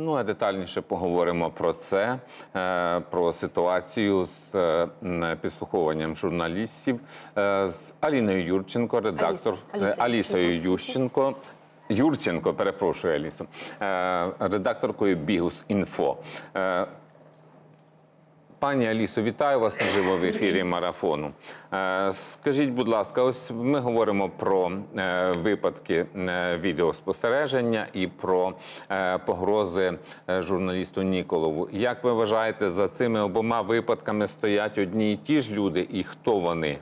Ну а детальніше поговоримо про це, е, про ситуацію з е, підслуховуванням журналістів е, з Аліною Юрченко, редактор Аліса. Аліса Алісою Ющенко. Юрченко, перепрошую Алісу, редакторкою Бігус Інфо. Пані Алісо, вітаю вас наживо в ефірі марафону. Е, Скажіть, будь ласка, ось ми говоримо про е, випадки е, відеоспостереження і про погрози журналісту Ніколову. Як ви вважаєте, за цими обома випадками стоять одні і ті ж люди, і хто вони?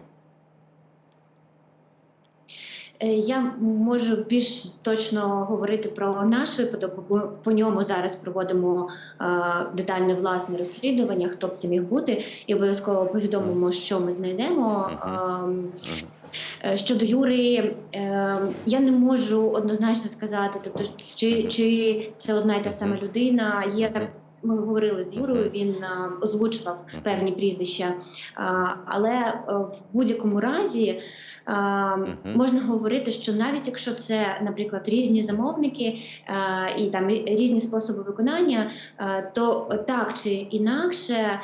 Е, Я можу більш точно говорити про наш випадок, бо по ньому зараз проводимо е, детальне власне розслідування, хто б це міг бути, і обов'язково повідомимо, що ми знайдемо. Ем, е, Щодо Юри, я не можу однозначно сказати, тобто, чи, чи це одна й та сама людина. Є ми говорили з Юрою, він озвучував певні прізвища, але е, в будь-якому разі. Можна говорити, що навіть якщо це, наприклад, різні замовники і там різні способи виконання, то так чи інакше,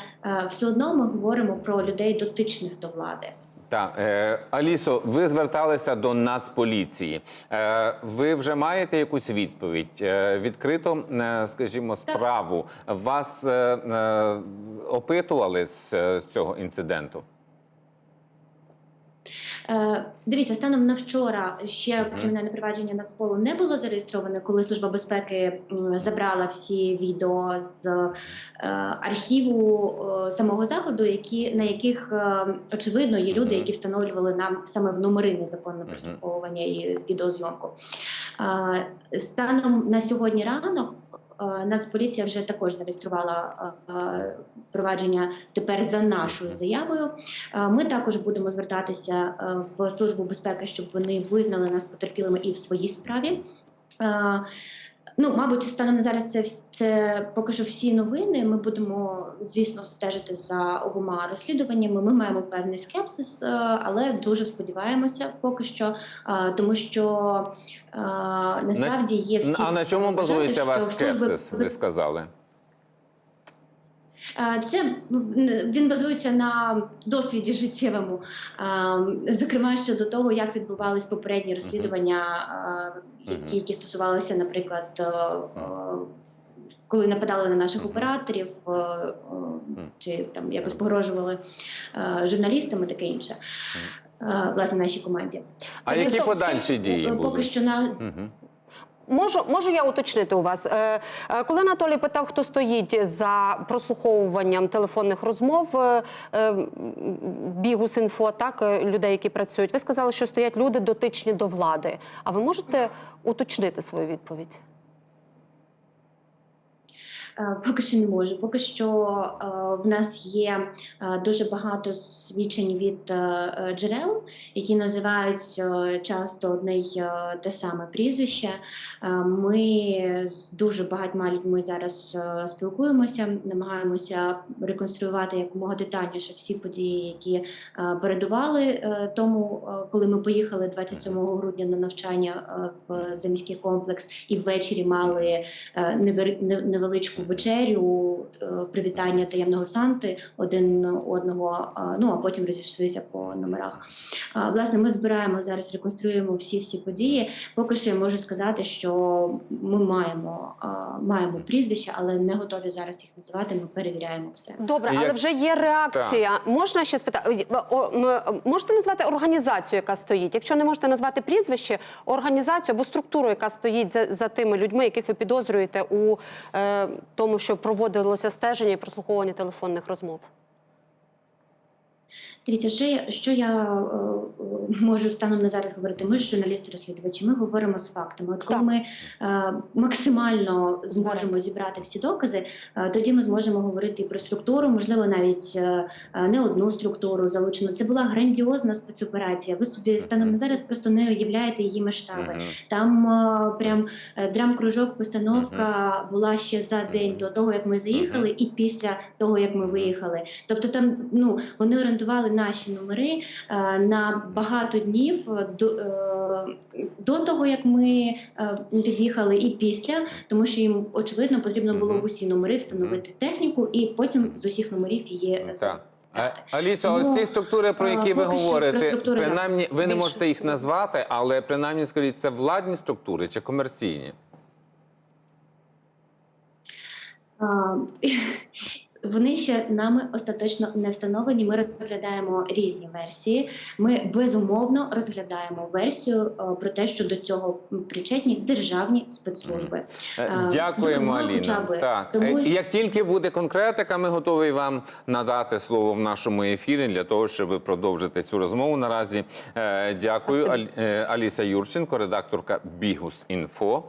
все одно ми говоримо про людей дотичних до влади. Так, е, Алісо, ви зверталися до Нацполіції. Е, ви вже маєте якусь відповідь? Е, відкрито, е, скажімо, Так. справу. Вас е, е, опитували з е, цього інциденту? Е, Дивіться, станом на вчора ще кримінальне провадження Нацполу не було зареєстроване, коли служба безпеки забрала всі відео з е, архіву е, самого закладу, які на яких очевидно є люди, які встановлювали нам саме в номери незаконне прослуховування і відеозйомку. Станом на сьогодні ранок. Е, Нацполіція вже також зареєструвала е, провадження тепер за нашою заявою. Е, Ми також будемо звертатися в службу безпеки, щоб вони визнали нас потерпілими і в своїй справі. Ну, мабуть, станом на зараз це, це поки що всі новини. Ми будемо, звісно, стежити за обома розслідуваннями. Ми маємо певний скепсис, е, але дуже сподіваємося поки що, е, тому що е, насправді є всі. а на чому базується ваш служби скепсис? Ви сказали? Це він базується на досвіді життєвому, зокрема щодо того, як відбувались попередні розслідування, які, які стосувалися, наприклад, е, коли нападали на наших операторів, е, е, чи там якось погрожували журналістам і таке інше. Власне, нашій команді. А Тому які подальші дії Поки будуть? що на Угу. Можу, можу я уточнити у вас, Е, е, коли Анатолій питав, хто стоїть за прослуховуванням телефонних розмов бігу е, бігус інфо, так людей, які працюють. Ви сказали, що стоять люди дотичні до влади. А ви можете уточнити свою відповідь? Е, Поки що не можу. Поки що е, в нас є е, дуже багато свідчень від джерел, які називають часто одне й те саме прізвище. Ми з дуже багатьма людьми зараз спілкуємося, намагаємося реконструювати якомога детальніше всі події, які передували тому, коли ми поїхали 27 грудня на навчання в заміський комплекс і ввечері мали невеличку вечерю, е, привітання таємного Санти один одного. е, Ну а потім розійшлися по номерах. Е, Власне, ми збираємо зараз, реконструюємо всі всі події. Поки що я можу сказати, що ми маємо, е, маємо прізвища, але не готові зараз їх називати. Ми перевіряємо все. Добре, але як- вже є реакція. Можна ще спитати? О, Можете назвати організацію, яка стоїть? Якщо не можете назвати прізвище, організацію або структуру, яка стоїть за, за тими людьми, яких ви підозрюєте у е, тому, що проводилося стеження і прослуховування телефонних розмов. Дивіться, що я, що я е, е, можу станом на зараз говорити. Ми ж журналісти-розслідувачі, ми говоримо з фактами. От коли Так. ми е, максимально зможемо зібрати всі докази, е, тоді ми зможемо говорити і про структуру, можливо, навіть е, е, не одну структуру залучено. Це була грандіозна спецоперація. Ви собі станом на зараз просто не уявляєте її масштаби. Там е, прям е, драм-кружок, постановка була ще за день до того, як ми заїхали, і після того, як ми виїхали. Тобто там ну вони орендували наші номери е, на багато днів до, е, до того, як ми е, під'їхали, і після, тому що їм очевидно потрібно було в усі номери встановити техніку, і потім з усіх номерів її Так. забрати. Е, Алісо, ось ці структури, про е, які ви говорите, принаймні, ви не можете їх назвати, але принаймні скажіть, це владні структури чи комерційні? Вони ще нами остаточно не встановлені. Ми розглядаємо різні версії. Ми безумовно розглядаємо версію е, про те, що до цього причетні державні спецслужби. Е, Е, Дякуємо, Аліна. би. Так, Тому що- як тільки буде конкретика, ми готові вам надати слово в нашому ефірі для того, щоб продовжити цю розмову. Наразі дякую. Аліса Юрченко, редакторка Бігус Інфо.